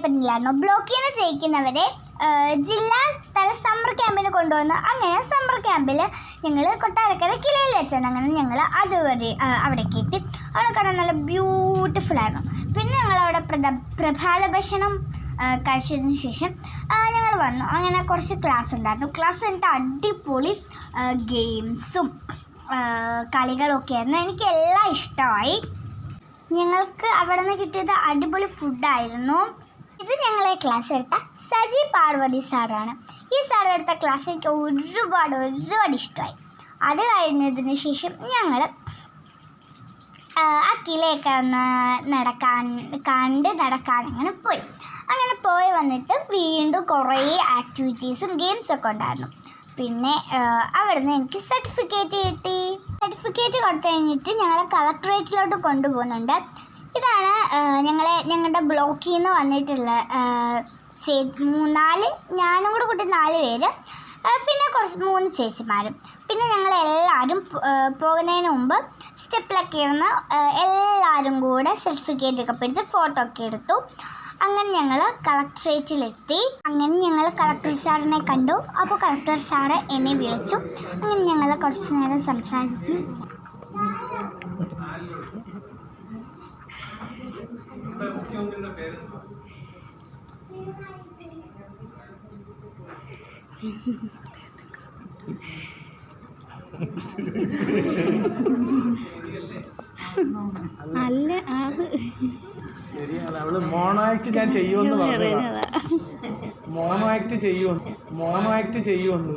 അറിയപ്പെടുന്നില്ലായിരുന്നു block ചെയ്യുന്ന ജയിക്കുന്നവരെ ജില്ലാ തല സമ്മർ ക്യാമ്പിന് കൊണ്ടുവന്ന് അങ്ങനെ സമ്മർ ക്യാമ്പിൽ ഞങ്ങൾ കൊട്ടാരക്കര കിളയിൽ വെച്ചാണ്. അങ്ങനെ ഞങ്ങൾ അതുവരെ ആ, അവിടേക്ക് എത്തി. അവിടെ കാണാൻ നല്ല ബ്യൂട്ടിഫുൾ ആയിരുന്നു. പിന്നെ ഞങ്ങൾ അവിടെ പ്രത പ്രഭാത ഭക്ഷണം കഴിച്ചതിന് ശേഷം ഞങ്ങൾ വന്നു. അങ്ങനെ കുറച്ച് ക്ലാസ് ഉണ്ടായിരുന്നു. ക്ലാസ് എന്നിട്ട് അടിപൊളി ഗെയിംസും കളികളൊക്കെ ആയിരുന്നു. എനിക്ക് എല്ലാം ഇഷ്ടമായി. ഞങ്ങൾക്ക് അവിടെ നിന്ന് കിട്ടിയത് അടിപൊളി ഫുഡായിരുന്നു ഇത് ഞങ്ങളെ ക്ലാസ് എടുത്ത സജി പാർവതി സാറാണ് ഈ സാർ എടുത്ത ക്ലാസ് എനിക്ക് ഒരുപാട് ഒരുപാട് ഇഷ്ടമായി. അത് കഴിഞ്ഞതിന് ശേഷം ഞങ്ങൾ ആ കിലയൊക്കെ ഒന്ന് നടക്കാൻ കണ്ട് നടക്കാൻ അങ്ങനെ പോയി. അങ്ങനെ പോയി വന്നിട്ട് വീണ്ടും കുറേ ആക്ടിവിറ്റീസും ഗെയിംസൊക്കെ ഉണ്ടായിരുന്നു. പിന്നെ അവിടുന്ന് എനിക്ക് സർട്ടിഫിക്കറ്റ് കിട്ടി. സർട്ടിഫിക്കറ്റ് കൊടുത്തു കഴിഞ്ഞിട്ട് ഞങ്ങളെ കളക്ടറേറ്റിലോട്ട് കൊണ്ടുപോകുന്നുണ്ട്. ഇതാണ് ഞങ്ങളെ ഞങ്ങളുടെ ബ്ലോക്കിൽ നിന്ന് വന്നിട്ടുള്ള ചേ- നാല് ഞാനും കൂടെ കൂട്ടി നാല് പേര് പിന്നെ കുറച്ച് മൂന്ന് ചേച്ചിമാരും. പിന്നെ ഞങ്ങൾ എല്ലാവരും പോകുന്നതിന് മുമ്പ് സ്റ്റെപ്പിലൊക്കെ ഇരുന്ന് എല്ലാവരും കൂടെ സർട്ടിഫിക്കറ്റ് ഒക്കെ പിടിച്ച് ഫോട്ടോ ഒക്കെ എടുത്തു. അങ്ങനെ ഞങ്ങൾ കളക്ട്രേറ്റിലെത്തി. അങ്ങനെ ഞങ്ങൾ കളക്ടർ സാറിനെ കണ്ടു. അപ്പോൾ കളക്ടർ സാറ് എന്നെ വിളിച്ചു. അങ്ങനെ ഞങ്ങൾ കുറച്ച് നേരം സംസാരിച്ചു. അല്ല അത് ശരിയാണ്. അവൾ മോണോ ആക്ട് ഞാൻ ചെയ്യുമെന്ന് പറഞ്ഞു മോണോ ആക്ട് ചെയ്യുമെന്ന്. മോണോ ആക്ട് ചെയ്യുമെന്ന്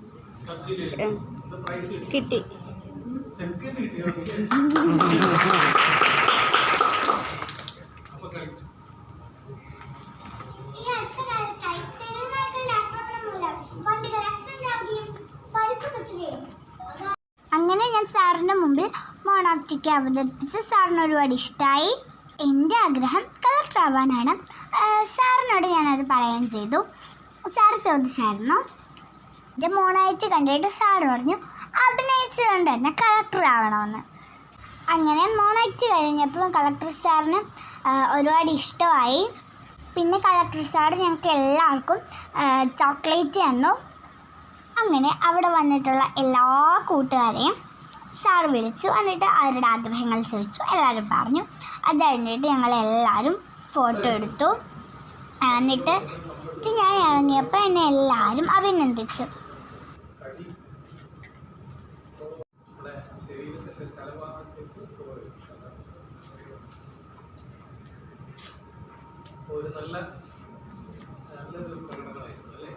പറ്റുകയും അങ്ങനെ ഞാൻ സാറിന്റെ മുമ്പിൽ മോണാക്ടിക്ക് അവതരിപ്പിച്ച് സാറിന് ഒരുപാട് ഇഷ്ടമായി എന്റെ ആഗ്രഹം കളക്ടർ ആവാനാണ്. സാറിനോട് ഞാനത് പറയാൻ ചെയ്തു. സാർ ചോദിച്ചായിരുന്നു എന്റെ മോണായിട്ട് കണ്ടിട്ട് സാറ് പറഞ്ഞു അഭിനയിച്ചുകൊണ്ട് തന്നെ കളക്ടർ ആവണമെന്ന്. അങ്ങനെ മോണായിട്ട് കഴിഞ്ഞപ്പോൾ കളക്ടർ സാറിന് ഒരുപാട് ഇഷ്ടമായി. പിന്നെ കളക്ടർ സാർ ഞങ്ങൾക്ക് എല്ലാവർക്കും ചോക്ലേറ്റ് തന്നു. അങ്ങനെ അവിടെ വന്നിട്ടുള്ള എല്ലാ കൂട്ടുകാരെയും സാർ വിളിച്ചു എന്നിട്ട് അവരുടെ ആഗ്രഹങ്ങൾ ചോദിച്ചു. എല്ലാവരും പറഞ്ഞു. അത് കഴിഞ്ഞിട്ട് ഞങ്ങൾ എല്ലാവരും ഫോട്ടോ എടുത്തു. എന്നിട്ട് ഞാൻ ഇറങ്ങിയപ്പോൾ എന്നെ എല്ലാവരും അഭിനന്ദിച്ചു. ഒരു നല്ല നല്ലൊരു പ്രകടനമായിരുന്നു അല്ലേ?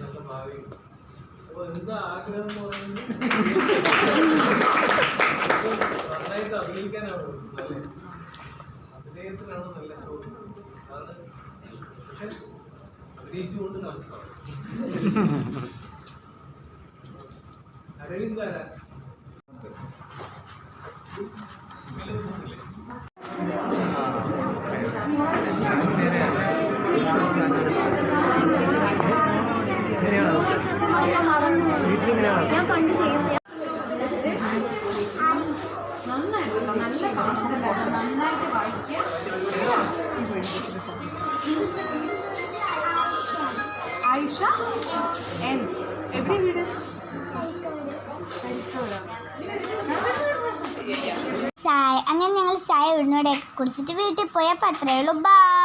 നല്ല ഭാവി അപ്പോൾ എന്താ ആഗ്രഹം എന്ന് പറയുന്നത്? നന്നായിട്ട് അഭിനയിക്കാനാണ് അല്ലേ? അഭിനയത്തിനാണ് നല്ല ചോദ്യം അതാണ് പക്ഷെ അഭിനയിച്ചുകൊണ്ട് നടത്താം അരവിന്ദാരാ ആയിഷ എൻ? എവിടെ വീട്? ചായ അങ്ങനെ ഞങ്ങൾ ചായ ഉഴുന്നോടെ കുടിച്ചിട്ട് വീട്ടിൽ പോയപ്പോൾ അത്രയേ ഉള്ളൂ. ബൈ